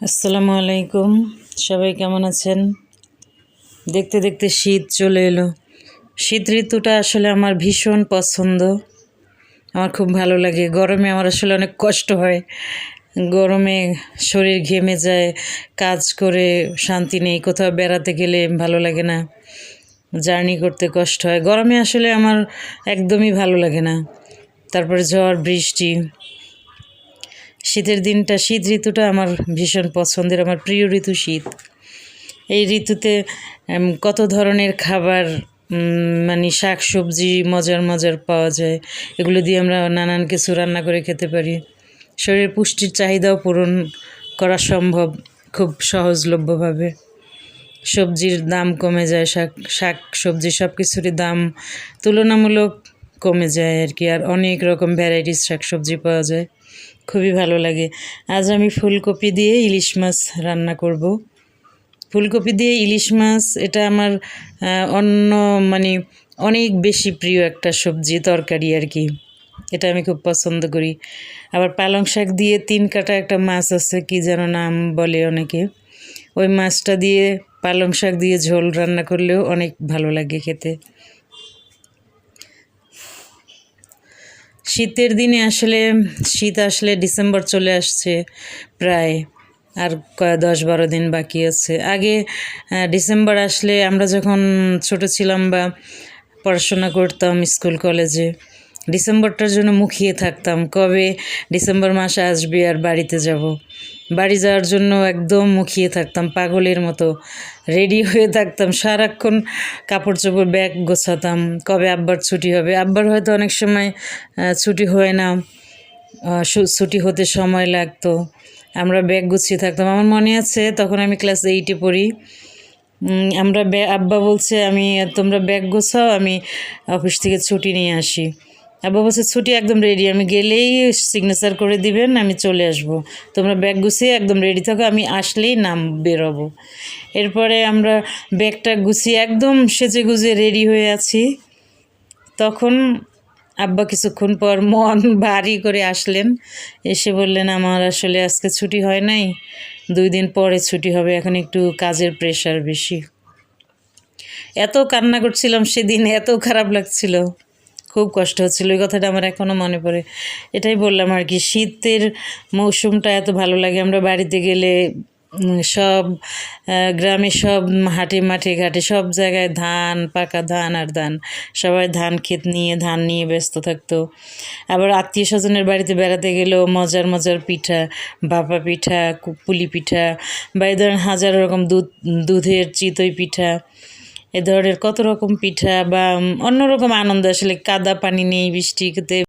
আসসালামু আলাইকুম। সবাই কেমন আছেন? দেখতে দেখতে শীত চলে এলো। শীত ঋতুটা আসলে আমার ভীষণ পছন্দ। আমার খুব ভালো লাগে। গরমে আমার আসলে অনেক কষ্ট হয়। গরমে শরীর ঘেমে যায়, কাজ করে শান্তি নেই, কোথাও বেড়াতে গেলে ভালো লাগে না, জার্নি করতে কষ্ট হয়। গরমে আসলে আমার একদমই ভালো লাগে না। তারপরে ঝড়, বৃষ্টি শীতের দিনটা, শীত ঋতুটা আমার ভীষণ পছন্দের, আমার প্রিয় ঋতু শীত। এই ঋতুতে কত ধরনের খাবার মানে শাক সবজি মজার মজার পাওয়া যায়, এগুলো দিয়ে আমরা নানান কিছু রান্না করে খেতে পারি। শরীরের পুষ্টির চাহিদাও পূরণ করা সম্ভব খুব সহজলভ্যভাবে। সবজির দাম কমে যায়, শাক শাক সবজি সব কিছুরই দাম তুলনামূলক কমে যায় আর কি, আর অনেক রকম ভ্যারাইটিস শাক সবজি পাওয়া যায়। খুবই ভালো লাগে। আজ আমি ফুলকপি দিয়ে ইলিশ মাছ রান্না করব। ফুলকপি দিয়ে ইলিশ মাছ, এটা আমার অন্য মানে অনেক বেশি প্রিয় একটা সবজি, তরকারি আর কি। এটা আমি খুব পছন্দ করি। আবার পালং শাক দিয়ে তিন কাটা একটা মাছ আছে, কি যেন নাম বলে অনেকে। ওই মাছটা দিয়ে পালং শাক দিয়ে ঝোল রান্না করলেও অনেক ভালো লাগে খেতে। শীতের দিনে আসলে, শীত আসলে ডিসেম্বর চলে আসছে প্রায়, আর দশ, বারো দিন বাকি আছে। আগে ডিসেম্বর আসলে আমরা যখন ছোট ছিলাম বা পড়াশোনা করতাম স্কুল, কলেজে, ডিসেম্বরটার জন্য মুখিয়ে থাকতাম, কবে ডিসেম্বর মাস আসবে আর বাড়িতে যাব। বাড়ি যাওয়ার জন্য একদম মুখিয়ে থাকতাম, পাগলের মতো। রেডি হয়ে থাকতাম, সারাক্ষণ কাপড় চোপড় ব্যাগ গোছাতাম, কবে আব্বার ছুটি হবে। আব্বার হয়তো অনেক সময় ছুটি হয় না ছুটি হতে সময় লাগতো। আমরা ব্যাগ গুছিয়ে থাকতাম। আমার মনে আছে, তখন আমি ক্লাস এইটে পড়ি। আমরা আব্বা বলছে, আমি, তোমরা ব্যাগ গোছাও, আমি অফিস থেকে ছুটি নিয়ে আসি। আব্বা বলছে, ছুটি একদম রেডি আমি গেলেই সিগনেচার করে দিবেন, আমি চলে আসব। তোমরা ব্যাগ গুছিয়ে একদম রেডি থাকো, আমি আসলেই নাম বেরোবো। এরপরে আমরা ব্যাগটা গুছিয়ে একদম সেজে গুজে রেডি হয়ে আছি। তখন আব্বা কিছুক্ষণ পর মন ভারী করে আসলেন। এসে বললেন, আমার আসলে আজকে ছুটি হয় নাই, দুই দিন পরে ছুটি হবে, এখন একটু কাজের প্রেশার বেশি। এত কান্না করছিলাম সেদিন, এত খারাপ লাগছিল। খুব কষ্ট হচ্ছিল। ওই কথাটা আমার এখনও মনে পড়ে। এটাই বললাম আর কি, শীতের মৌসুমটা এত ভালো লাগে। আমরা বাড়িতে গেলে সব গ্রামে সব হাটে মাঠে ঘাটে সব জায়গায় ধান, পাকা ধান আর ধান। সবাই ধান ক্ষেত নিয়ে, ধান নিয়ে ব্যস্ত থাকতো। আবার আত্মীয় স্বজনের বাড়িতে বেড়াতে গেলেও মজার মজার পিঠা, বাপা পিঠা পুলি পিঠা বা এই ধরনের হাজারো রকম দুধ, দুধের চিতই পিঠা। এ ধরনের কত রকম পিঠা বা অন্যরকম আনন্দ আসলে কাদা পানি নেই বৃষ্টিতে